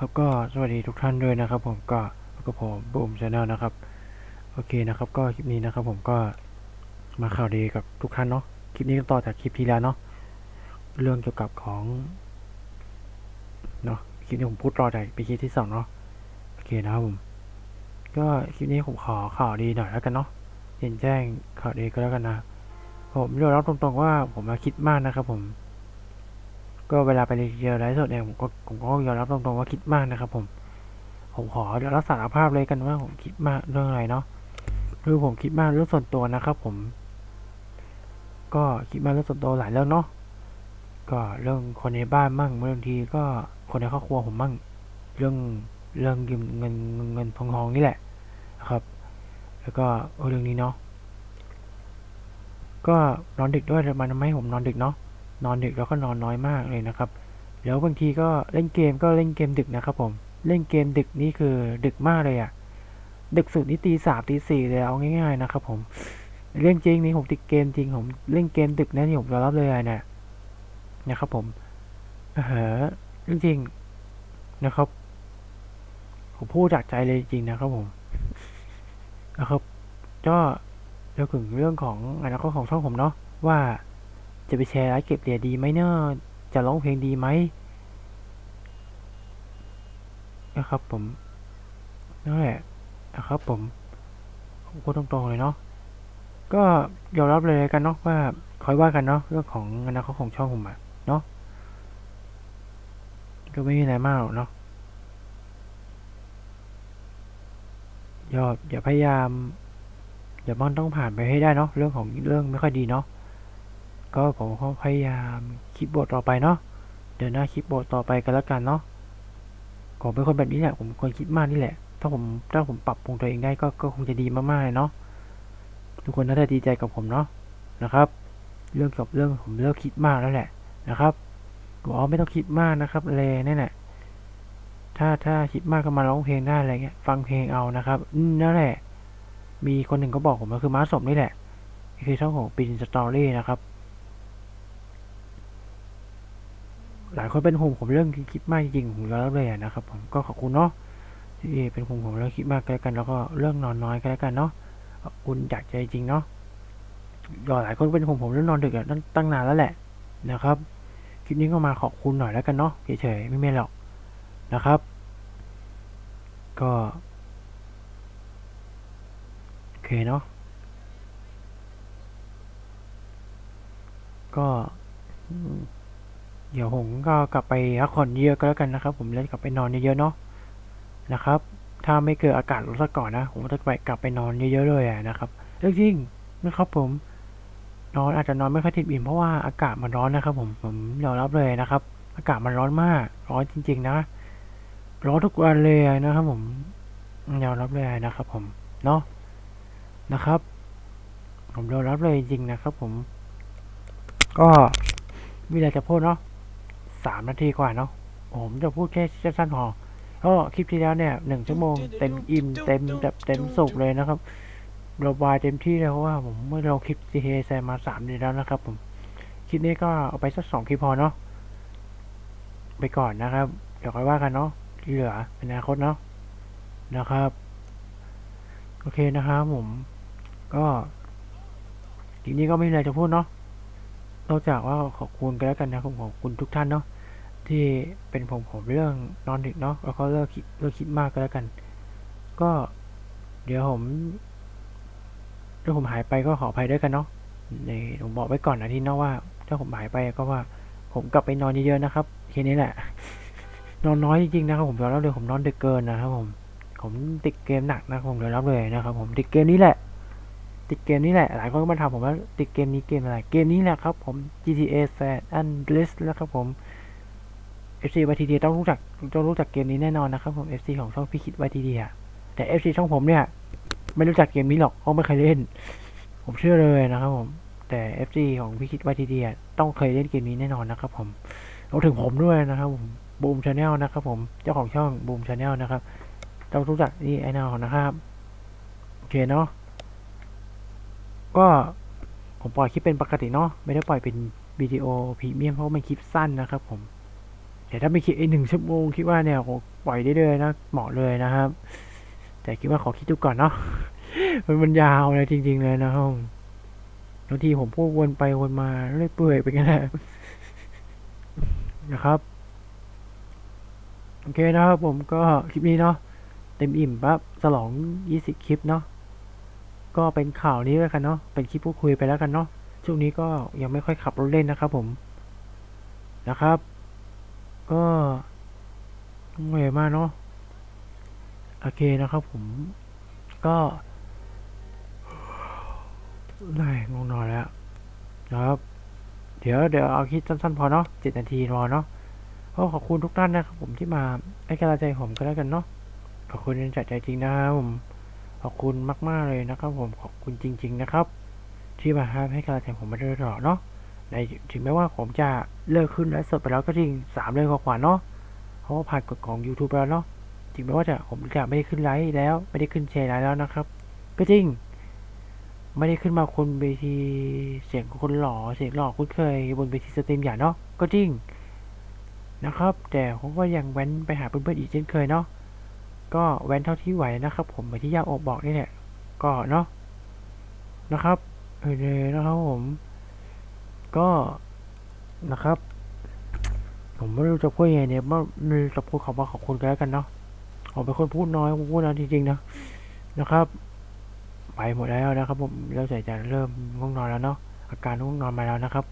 ครับก็สวัสดีทุกท่านด้วยนะครับ ผมก็กับผมบูมชาแนลนะครับ โอเคนะครับ ก็คลิปนี้นะครับ ผมก็มาข่าวดีกับทุกท่านเนาะคลิปนี้ก็ต่อจากคลิปที่แล้วเนาะเรื่องเกี่ยวกับของเนาะคลิปนี้ผมพูดต่อจากไปคลิปที่สองเนาะโอเคนะครับผมก็คลิปนี้ผมขอข่าวดีหน่อยแล้วกันเนาะเห็นแจ้งข่าวดีก็แล้วกันนะผมยอมรับตรงๆว่าผมมาคิดมากนะครับ ผม ก็เวลาไปเรียนไลฟ์สดเนี่ยผมก็ผมก็ยอมรับตรงๆว่าคิดมากนะครับ ผม ผมขอรับสารภาพเลยกันว่าผมคิดมากเรื่องอะไรเนาะคือผมคิดมากเรื่องส่วนตัวนะครับ ผม ก็คิดมากเรื่องส่วนตัวหลายเรื่องเนาะก็เรื่องคนในบ้านมั่งบางทีก็คนในครอบครัวผมมั่ง เรื่องเรื่องยืมเงินเงินทองทองนี่แหละนะครับ แล้วก็เออเรื่องนี้เนาะก็นอนดึกด้วยมันทำให้ผมนอนดึกเนาะ นอนดึกแล้วก็นอนน้อยมากเลยนะครับ แล้วบางทีก็เล่นเกมก็เล่นเกมดึกนะครับผมเล่นเกมดึกนี่คือดึกมากเลยอะ่ะดึกสุดนี่ตีสามตีสี่เลยเอาง่ายๆนะครับผมเรื่องจริงนี่ผมติดเกมจริงผมเล่นเกมดึกนะนี่ผมยอมรับเลยอะเนี่ยนะครับผมเออเรื่อจริงนะครับ ผมพูดจากใจเลยจริงนะครับผมนะครับก็เรื่องถึงเรื่องของอนาคตของช่องผมเนาะว่า จะไปแชร์ไลฟ์เก็บเหรียญดีไหมเนอะจะร้องเพลงดีไหมนะครับผมนั่นแหละนะครับผมผมพูดตรงๆเลยเนาะก็ยอมรับเลยกันเนาะว่าคอยว่ากันเนาะเรื่องของอนาคตของช่องผมอะเนาะก็ไม่มีอะไรมากหรอกเนาะอย่าอย่าพยายาม อย่ามันต้องผ่านไปให้ได้เนาะเรื่องของเรื่องไม่ค่อยดีเนาะ ก็ผมก็พยายามคิดบทต่อไปเนาะเดินหน้าคิดบทต่อไปกันแล้วกันเนาะผมเป็นคนแบบนี้แหละผมคนคิดมากนี่แหละ ถ้าผมถ้าผมปรับปรุงตัวเองได้ก็ก็คงจะดีมากๆเลยเนาะทุกคนน่าจะดีใจกับผมเนาะนะครับ เรื่องกับเรื่องผมเลิกคิดมากแล้วแหละนะครับบอกว่าไม่ต้องคิดมากนะครับเลยนั่นแหละถ้าถ้าคิดมากก็มาร้องเพลงได้อะไรเงี้ยฟังเพลงเอานะครับอืมนั่นแหละ มีคนหนึ่งก็บอกผมก็คือม้าสมนี่แหละคือช่องของปินสตอรี่นะครับ หลายคนเป็นห่วงผมเรื่องคิดมากจริงผมยอมรับเลยนะครับ ผมก็ขอบคุณเนาะที่เป็นห่วงผมเรื่องคิดมากก็แล้วกัน แล้วก็เรื่องนอนน้อยก็แล้วกันเนาะขอบคุณจากใจจริงเนาะก็หลายคนเป็นห่วงผมเรื่องนอนดึกอะตั้งตั้งนานแล้วแหละนะครับคลิปนี้ก็มาขอบคุณหน่อยแล้วกันเนาะเฉยๆไม่ไม่หรอกนะครับ ก็โอเคเนาะก็อืม เดี๋ยวผมก็กลับไปพักผ่อนเยอะก็แล้วกันนะครับ ผมแล้วกลับไปนอนเยอะๆเนาะนะครับ ถ้าไม่เกิดอากาศร้อนซะก่อนนะ ผมจะไปกลับไปนอนเยอะๆเลยอะนะครับเรื่องจริงนะครับผม นอนอาจจะนอนไม่ค่อยติดอิ่มเพราะว่าอากาศมันร้อนนะครับ ผมผมยอมรับเลยนะครับ อากาศมันร้อนมาก ร้อนจริง ๆ นะร้อนทุกวันเลยนะครับ ผมยอมรับเลยนะครับ ผมเนาะนะครับ ผมยอมรับเลยจริงๆนะครับ ผม ก็มีอะไรจะพูดเนาะ สามนาทีกว่าเนาะผมจะพูดแค่สั้นๆพอก็คลิปที่แล้วเนี่ยหนึ่งชั่วโมงเต็มอิ่มเต็มแบบเต็มสุกเลยนะครับระบายเต็มที่เลยเพราะว่าผมเมื่อเราคลิป GTA แซมมาสามเดือนแล้วนะครับผมคลิปนี้ก็เอาไปสักสองคลิปพอเนาะไปก่อนนะครับ เดี๋ยวค่อยว่ากันเนาะที่เหลือเป็นอนาคตเนาะนะครับ โอเคนะครับผมก็คลิปนี้ก็ไม่มีอะไรจะพูดเนาะ นอกจากว่าขอบคุณกันแล้วกันนะครับขอบคุณทุกท่านเนาะที่เป็นผมผมเรื่องนอนดึกเนาะแล้วก็เลิกคิดเลิกคิดมากก็แล้วกัน ก็เดี๋ยวผมถ้าผมหายไปก็ขออภัยด้วยกันเนาะในผมบอกไว้ก่อนนะที่เนาะว่า ถ้าผมหายไปก็ว่า ผมกลับไปนอนเยอะๆนะครับแค่นี้แหละ นอนน้อยจริงๆนะครับผมยอมรับเลยผมนอนดึกเกินนะครับผมผมติดเกมหนักนะครับผมยอมรับเลยนะครับผมติดเกมนี้แหละ ติดเกมนี้แหละ หลายคนก็มาถามผมว่าติดเกมนี้เกมอะไร เกมนี้แหละครับผม GTA San Andreas แล้วครับผม FC YTD ต้องรู้จักต้องรู้จักเกมนี้แน่นอนนะครับผม FC ของช่องพี่คิด YTD อะแต่ FC ช่องผมเนี่ย ไม่รู้จักเกมนี้หรอกเพราะไม่เคยเล่น ผมเชื่อเลยนะครับผม แต่ FC ของพี่คิด YTD ต้องเคยเล่นเกมนี้แน่นอนนะครับผมรวมถึงผมด้วยนะครับผมบูมชาแนลนะครับผมเจ้าของช่องบูมชาแนลนะครับ ต้องรู้จักนี่ไอ้นอนะครับ โอเคเนาะ ก็ผมปล่อยคลิปเป็นปกติเนาะไม่ได้ปล่อยเป็นวิดีโอพรีเมียมเพราะว่ามันคลิปสั้นนะครับผมแต่ถ้าไม่คิดไอหนึ่งชั่วโมงคิดว่าเนี่ยปล่อยได้เลยนะเหมาะเลยนะครับ แต่คิดว่าขอคิดดูก่อนเนาะมันมันยาวเลยจริง ๆ เลยนะครับบางทีผมพูดวนไปวนมาเรื่อยเปื่อยไปกันแหละนะครับโอเคนะครับผมก็คลิปนี้เนาะเต็มอิ่มปั๊บฉลอง 20 คลิปเนาะ ก็เป็นข่าวนี้แล้วกันเนาะ เป็นคลิปพูดคุยไปแล้วกันเนาะ ช่วงนี้ก็ยังไม่ค่อยขับรถเล่นนะครับผม นะครับ ก็เหนื่อยมากเนาะ โอเคนะครับผม ก็ได้งงนอนแล้วนะครับ เดี๋ยวเดี๋ยวเอาคลิปสั้นๆพอเนาะเจ็ดนาทีพอเนาะก็ขอบคุณทุกท่านนะครับผมที่มาให้กำลังใจผมก็แล้วกันเนาะขอบคุณจากใจจริงนะครับผม ขอบคุณมาก ๆ เลยนะครับ ผมขอบคุณจริง ๆ นะครับ ที่มาให้กำลังใจผมมาโดยตลอดเนาะในถึงแม้ว่าผมจะเลิกขึ้นไลฟ์สดไปแล้วก็จริงสามเดือนกว่าๆเนาะเพราะว่าผ่านกฎของ YouTube ไปแล้วเนาะถึงแม้ว่าจะผมจะไม่ได้ขึ้นไลฟ์แล้วไม่ได้ขึ้นแชร์ไลฟ์แล้วนะครับ ก็จริง ไม่ได้ขึ้นมาคนเวทีเสียงคนหล่อเสียงหล่อคุ้นเคย บนเวทีสตรีมอย่างเนาะก็จริงนะครับ แต่ผมก็ยังแว้นไปหาเพื่อนๆอีกเช่นเคยเนาะ ก็แว้นเท่าที่ไหวนะครับ ผมเหมือนที่ย่าโอบบอกนี่แหละก็เนาะนะครับเออเลยนะครับผม ก็นะครับ ผมไม่รู้จะพูดยังไงเนี่ยไม่รู้จะพูดคำว่าขอบคุณกันแล้วกันเนาะผมเป็นคนพูดน้อยพูดน้อยจริงๆนะนะครับ ไปหมดแล้วนะครับ ผมเริ่มใส่จะเริ่มง่วงนอนแล้วเนาะอาการง่วงนอนมาแล้วนะครับ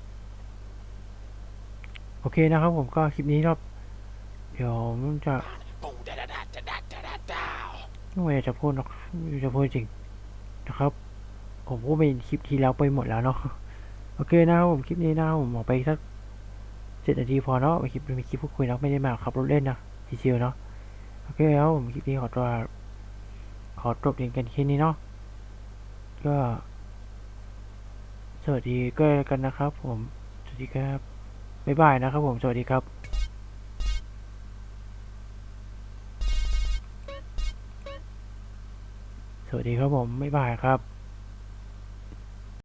โอเคนะครับ ผมก็คลิปนี้รับเดี๋ยวมันจะ ไม่อยากจะพูดหรอกอยากจะพูดจริงนะครับ ผมพูดไปคลิปที่แล้วไปหมดแล้วเนาะโอเคนะครับผมคลิปนี้นะครับผมออกไปสักเจ็ดนาทีพอเนาะคลิปเป็นคลิปพูดคุยเนาะไม่ได้มาขับรถเล่นนะชิวๆเนาะโอเคแล้วผมคลิปนี้ขอตัวขอจบเพียงกันแค่นี้เนาะก็สวัสดีก็กันนะครับ ผมสวัสดีครับบ๊ายบายนะครับผมสวัสดีครับ วัสดีครับผม บ๊ายบายครับ